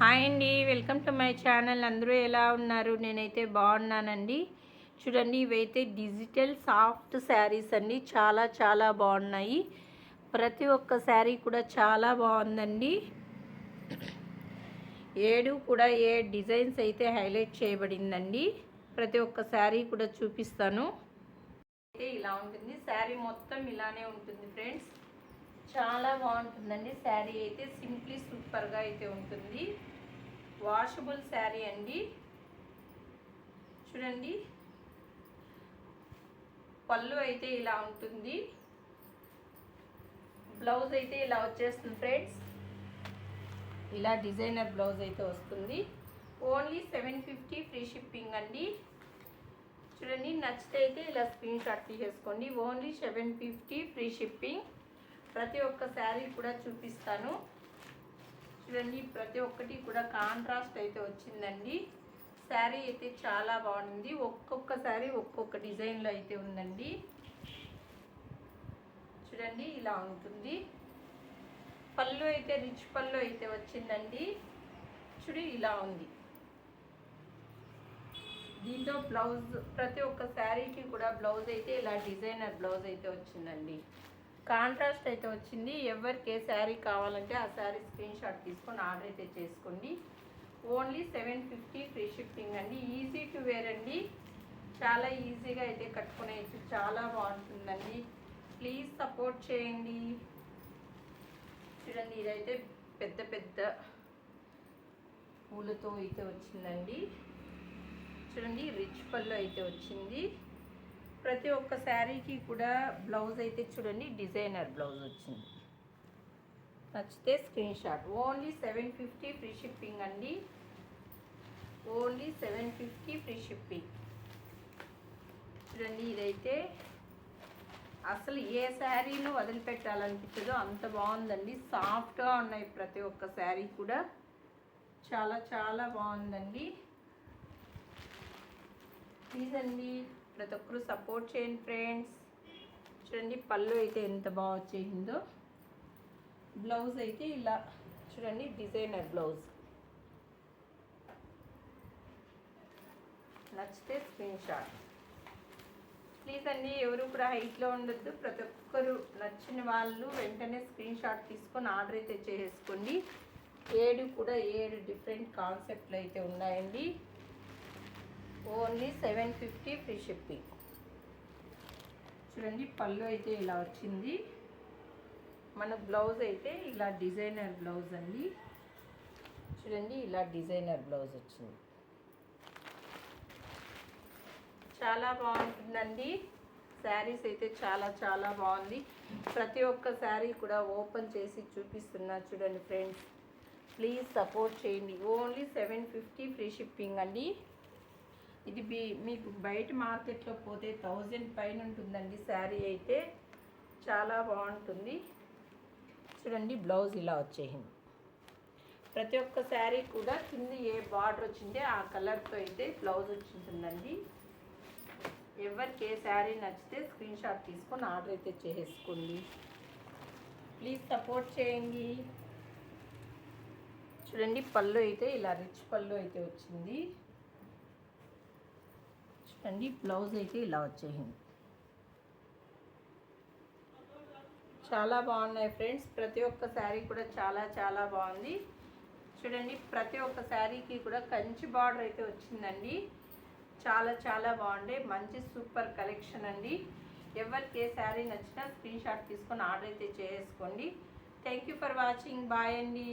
Hi అండి welcome to my channel. అందరూ ఎలా ఉన్నారు? నేనైతే బాగున్నానండి. చూడండి ఇవైతే డిజిటల్ సాఫ్ట్ శారీస్ అండి. చాలా చాలా బాగున్నాయి. ప్రతి ఒక్క శారీ కూడా చాలా బాగుందండి. ఏడు కూడా ఏ డిజైన్స్ అయితే హైలైట్ చేయబడిందండి. ప్రతి ఒక్క శారీ కూడా చూపిస్తాను. అయితే ఇలా ఉంటుంది. శారీ మొత్తం ఇలానే ఉంటుంది ఫ్రెండ్స్. చాలా బాగుంటుందండి. శారీ అయితే సింప్లీ సూపర్గా అయితే ఉంటుంది. వాషబుల్ శారీ అండి. చూడండి. పళ్ళు అయితే ఇలా ఉంటుంది. బ్లౌజ్ అయితే ఇలా వచ్చేస్తుంది ఫ్రెండ్స్. ఇలా డిజైనర్ బ్లౌజ్ అయితే వస్తుంది. Only seven fifty free shipping అండి. చూడండి నచ్చితే అయితే ఇలా స్క్రీన్ షాట్ తీసేసుకోండి. Only seven fifty free shipping ప్రతి ఒక్క శారీ కూడా చూపిస్తాను. చూడండి ప్రతి ఒక్కటి కూడా కాంట్రాస్ట్ అయితే వచ్చిందండి. శారీ అయితే చాలా బాగుంది. ఒక్కొక్క శారీ ఒక్కొక్క డిజైన్లో అయితే ఉందండి. చూడండి ఇలా ఉంటుంది. పళ్ళు అయితే రిచ్ పళ్ళు అయితే వచ్చిందండి. చూడు ఇలా ఉంది. దీంతో బ్లౌజ్ ప్రతి ఒక్క శారీకి కూడా బ్లౌజ్ అయితే ఇలా డిజైనర్ బ్లౌజ్ అయితే వచ్చిందండి. కాంట్రాస్ట్ అయితే వచ్చింది. ఎవరికి ఏ శారీ కావాలంటే ఆ శారీ స్క్రీన్ షాట్ తీసుకొని ఆర్డర్ అయితే చేసుకోండి only seven fifty free shifting అండి. ఈజీ టు వేర్ అండి. చాలా ఈజీగా అయితే కట్టుకునేయచ్చు చాలా బాగుంటుందండి. ప్లీజ్ సపోర్ట్ చేయండి. చూడండి ఇదైతే పెద్ద పెద్ద పూలతో అయితే వచ్చిందండి. చూడండి రిచ్ పళ్ళు అయితే వచ్చింది. ప్రతి ఒక్క శారీకి కూడా బ్లౌజ్ అయితే చూడండి డిజైనర్ బ్లౌజ్ వచ్చింది. నచ్చితే screenshot. Only seven fifty free shipping అండి. Only seven fifty free shipping. చూడండి ఇదైతే అసలు ఏ శారీను వదిలిపెట్టాలనిపించదో అంత బాగుందండి. సాఫ్ట్గా ఉన్నాయి ప్రతి ఒక్క శారీ కూడా. చాలా చాలా బాగుందండి. ప్లీజ్ అండి ప్రతి ఒక్కరు సపోర్ట్ చేయండి ఫ్రెండ్స్ చూడండి పళ్ళు అయితే ఎంత బాగా వచ్చేసిందో. బ్లౌజ్ అయితే ఇలా చూడండి డిజైనర్ బ్లౌజ్ నచ్చితే స్క్రీన్ షాట్ ప్లీజ్ అండి ఎవరు కూడా హైట్లో ఉండొద్దు. ప్రతి ఒక్కరు నచ్చిన వాళ్ళు వెంటనే స్క్రీన్ షాట్ తీసుకొని ఆర్డర్ అయితే చేసుకోండి ఏడు కూడా ఏడు డిఫరెంట్ కాన్సెప్ట్లు అయితే ఉన్నాయండి. Only seven fifty free shipping. చూడండి పళ్ళు అయితే ఇలా వచ్చింది. మన బ్లౌజ్ అయితే ఇలా డిజైనర్ బ్లౌజ్ అండి. చూడండి ఇలా డిజైనర్ బ్లౌజ్ వచ్చింది. చాలా బాగుంటుందండి. శారీస్ అయితే చాలా చాలా బాగుంది. ప్రతి ఒక్క శారీ కూడా ఓపెన్ చేసి చూపిస్తున్నా చూడండి ఫ్రెండ్స్. ప్లీజ్ సపోర్ట్ చేయండి. Only seven fifty free shipping అండి. ఇది మీకు బయట మార్కెట్లో పోతే థౌజండ్ పైన ఉంటుందండి శారీ అయితే. చాలా బాగుంటుంది. చూడండి బ్లౌజ్ ఇలా వచ్చేసింది. ప్రతి ఒక్క శారీ కూడా కింద ఏ బార్డర్ వచ్చిందే ఆ కలర్తో అయితే బ్లౌజ్ వచ్చింటుందండి. ఎవరికి ఏ శారీ నచ్చితే స్క్రీన్ షాట్ తీసుకొని ఆర్డర్ అయితే చేసుకోండి. ప్లీజ్ సపోర్ట్ చేయండి. చూడండి పళ్ళు అయితే ఇలా రిచ్ పళ్ళు అయితే వచ్చింది. చూడండి బ్లౌజ్ అయితే ఇలా వచ్చేసింది. చాలా బాగున్నాయి ఫ్రెండ్స్. ప్రతి ఒక్క శారీ కూడా చాలా చాలా బాగుంది. చూడండి ప్రతి ఒక్క శారీకి కూడా కంచి బార్డర్ అయితే వచ్చిందండి. చాలా చాలా బాగుండే. మంచి సూపర్ కలెక్షన్ అండి. ఎవరికి ఏ శారీ నచ్చినా స్క్రీన్ షాట్ తీసుకొని ఆర్డర్ అయితే చేసుకోండి thank you for watching bye అండి.